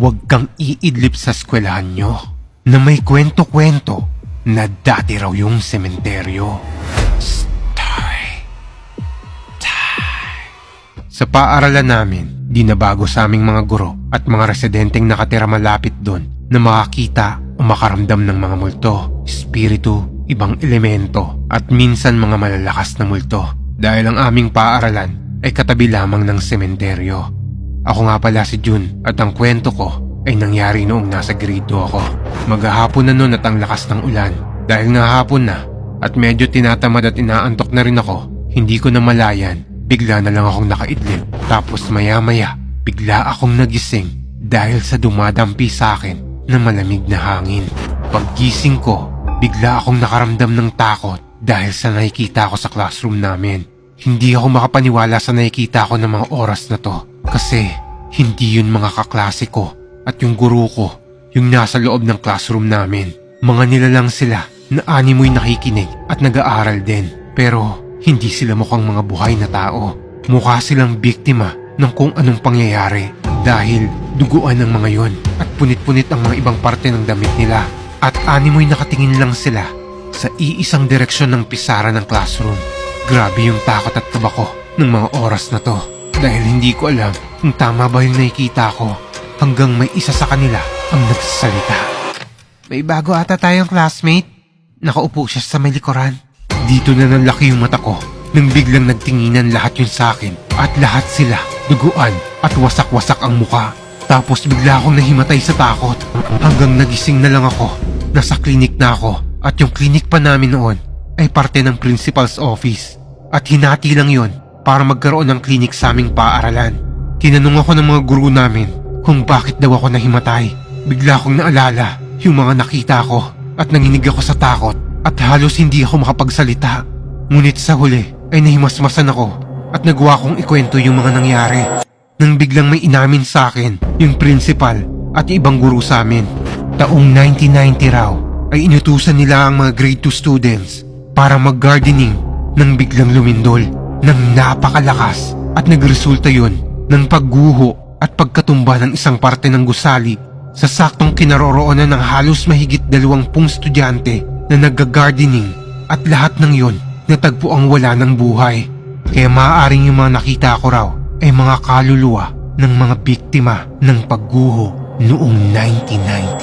huwag kang iidlip sa eskwelahan nyo na may kwento-kwento na dati raw yung sementeryo. Story time. Sa paaralan namin, di na bago sa aming mga guro at mga residenteng nakatira malapit doon na makakita o makaramdam ng mga multo, espiritu, ibang elemento at minsan mga malalakas na multo dahil ang aming paaralan ay katabi lamang ng sementeryo. Ako nga pala si Jun at ang kwento ko ay nangyari noong nasa grade 2 ako. Maghahapon na noon at ang lakas ng ulan. Dahil nga hapon na at medyo tinatamad at inaantok na rin ako, hindi ko na malayan. Bigla na lang akong nakaidlip. Tapos maya maya, bigla akong nagising dahil sa dumadampi sa akin na malamig na hangin. Paggising ko, bigla akong nakaramdam ng takot dahil sa nakikita ko sa classroom namin. Hindi ako makapaniwala sa nakikita ko ng mga oras na to kasi hindi yun mga kaklase ko at yung guru ko yung nasa loob ng classroom namin. Mga nilalang sila na animoy nakikinig at nag-aaral din pero hindi sila mukhang mga buhay na tao. Mukha silang biktima ng kung anong pangyayari dahil duguan ng mga yon at punit-punit ang mga ibang parte ng damit nila at animoy nakatingin lang sila sa iisang direksyon ng pisara ng classroom. Grabe yung takot at kaba ko ng mga oras na to dahil hindi ko alam kung tama ba yung nakikita ko hanggang may isa sa kanila ang nagsasalita. May bago ata tayong classmate. Nakaupo siya sa may likuran. Dito na nanlaki yung mata ko nang biglang nagtinginan lahat yun sa akin at lahat sila duguan at wasak-wasak ang muka. Tapos bigla akong nahimatay sa takot hanggang nagising na lang ako. Nasa klinik na ako at yung klinik pa namin noon ay parte ng principal's office. At hinati lang yon para magkaroon ng klinik sa aming paaralan. Tinanong ako ng mga guru namin kung bakit daw ako nahimatay. Bigla akong naalala yung mga nakita ko at nanginig ako sa takot at halos hindi ako makapagsalita. Ngunit sa huli ay nahimasmasan ako at nagawa kong ikwento yung mga nangyari. Nang biglang may inamin sa akin yung principal at ibang guru sa amin. Taong 1990 raw ay inutusan nila ang mga grade 2 students para mag-gardening nang biglang lumindol ng napakalakas at nagresulta yon ng pagguho at pagkatumba ng isang parte ng gusali sa saktong kinaroroonan ng halos mahigit dalawampung estudyante na nagga-gardening at lahat ng yon natagpo ang wala ng buhay. Kaya maaaring yung mga nakita ko raw ay mga kaluluwa ng mga biktima ng pagguho noong 1990.